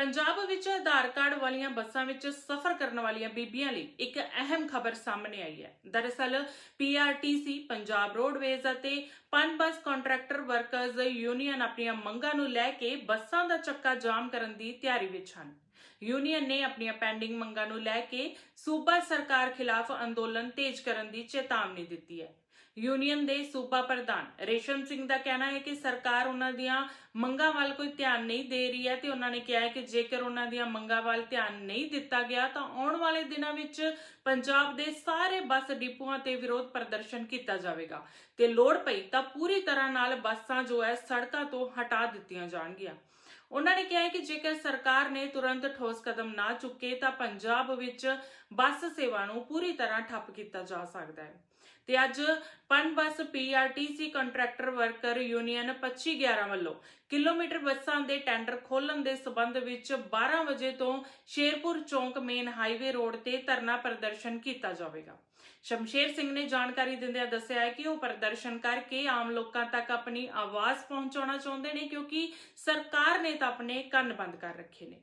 ਪੰਜਾਬ ਵਿੱਚ ਆਧਾਰ ਕਾਰਡ ਵਾਲੀਆਂ ਬੱਸਾਂ ਵਿੱਚ ਸਫ਼ਰ ਕਰਨ ਵਾਲੀਆਂ ਬੀਬੀਆਂ ਲਈ ਇੱਕ ਅਹਿਮ ਖਬਰ ਸਾਹਮਣੇ ਆਈ ਹੈ। ਦਰਅਸਲ ਪੀਆਰਟੀਸੀ ਪੰਜਾਬ ਰੋਡਵੇਜ਼ ਅਤੇ ਪਨ ਬੱਸ ਕੰਟਰੈਕਟਰ ਵਰਕਰਜ਼ ਯੂਨੀਅਨ ਆਪਣੀਆਂ ਮੰਗਾਂ ਨੂੰ ਲੈ ਕੇ ਬੱਸਾਂ ਦਾ ਚੱਕਾ ਜਾਮ ਕਰਨ ਦੀ ਤਿਆਰੀ ਵਿੱਚ ਹਨ। ਯੂਨੀਅਨ ਨੇ ਆਪਣੀਆਂ ਪੈਂਡਿੰਗ ਮੰਗਾਂ ਨੂੰ ਲੈ ਕੇ ਸੂਬਾ ਸਰਕਾਰ ਖਿਲਾਫ ਅੰਦੋਲਨ ਤੇਜ਼ ਕਰਨ ਦੀ ਚੇਤਾਵਨੀ ਦਿੱਤੀ ਹੈ। ਯੂਨੀਅਨ ਦੇ ਸੂਬਾ ਪ੍ਰਧਾਨ ਰੇਸ਼ਮ ਸਿੰਘ ਦਾ ਕਹਿਣਾ ਹੈ ਕਿ ਸਰਕਾਰ ਉਹਨਾਂ ਦੀਆਂ ਮੰਗਾਂ ਵੱਲ ਕੋਈ ਧਿਆਨ ਨਹੀਂ ਦੇ ਰਹੀ ਹੈ ਤੇ ਉਹਨਾਂ ਨੇ ਕਿਹਾ ਹੈ ਕਿ ਜੇਕਰ ਉਹਨਾਂ ਦੀਆਂ ਮੰਗਾਂ ਵੱਲ ਧਿਆਨ ਨਹੀਂ ਦਿੱਤਾ ਗਿਆ, ਤਾਂ ਆਉਣ ਵਾਲੇ ਦਿਨਾਂ ਵਿੱਚ ਪੰਜਾਬ ਦੇ ਸਾਰੇ ਬੱਸ ਡਿਪੂਆਂ ਤੇ ਵਿਰੋਧ ਪ੍ਰਦਰਸ਼ਨ ਕੀਤਾ ਜਾਵੇਗਾ। ਤੇ ਲੋੜ ਪਈ ਤਾਂ ਪੂਰੀ ਤਰ੍ਹਾਂ ਨਾਲ ਬੱਸਾਂ ਜੋ ਹੈ ਸੜਕਾਂ ਤੋਂ ਹਟਾ ਦਿੱਤੀਆਂ ਜਾਣਗੀਆਂ। ਉਹਨਾਂ ਨੇ ਕਿਹਾ ਹੈ ਕਿ ਜੇਕਰ ਸਰਕਾਰ ਨੇ ਤੁਰੰਤ ਠੋਸ ਕਦਮ ਨਾ ਚੁੱਕੇ ਤਾਂ ਪੰਜਾਬ ਵਿੱਚ ਬੱਸ ਸੇਵਾ ਨੂੰ ਪੂਰੀ ਤਰ੍ਹਾਂ ਠੱਪ ਕੀਤਾ ਜਾ ਸਕਦਾ ਹੈ। ਤੇ ਅੱਜ ਪਨ ਪੀਆਰਟੀਸੀ ਕੰਟਰੈਕਟਰ ਵਰਕਰ ਯੂਨੀਅਨ 2511 ਵੱਲੋਂ ਕਿਲੋਮੀਟਰ ਬੱਸਾਂ ਦੇ ਟੈਂਡਰ ਖੋਲਣ ਦੇ ਸਬੰਧ ਵਿੱਚ 12 ਵਜੇ ਤੋਂ ਸ਼ੇਰਪੁਰ ਚੌਂਕ ਮੇਨ ਹਾਈਵੇ ਰੋਡ ਤੇ ਧਰਨਾ ਪ੍ਰਦਰਸ਼ਨ ਕੀਤਾ ਜਾਵੇਗਾ। ਸ਼ਮਸ਼ੇਰ ਸਿੰਘ ਨੇ ਜਾਣਕਾਰੀ ਦਿੰਦਿਆਂ ਦੱਸਿਆ ਹੈ ਕਿ ਉਹ ਪ੍ਰਦਰਸ਼ਨ ਕਰਕੇ ਆਮ ਲੋਕਾਂ ਤੱਕ ਆਪਣੀ ਆਵਾਜ਼ ਪਹੁੰਚਾਉਣਾ ਚਾਹੁੰਦੇ ਨੇ ਕਿਉਂਕਿ ਸਰਕਾਰ ਨੇ ਤਾਂ ਆਪਣੇ ਕੰਨ ਬੰਦ ਕਰ ਰੱਖੇ ਨੇ।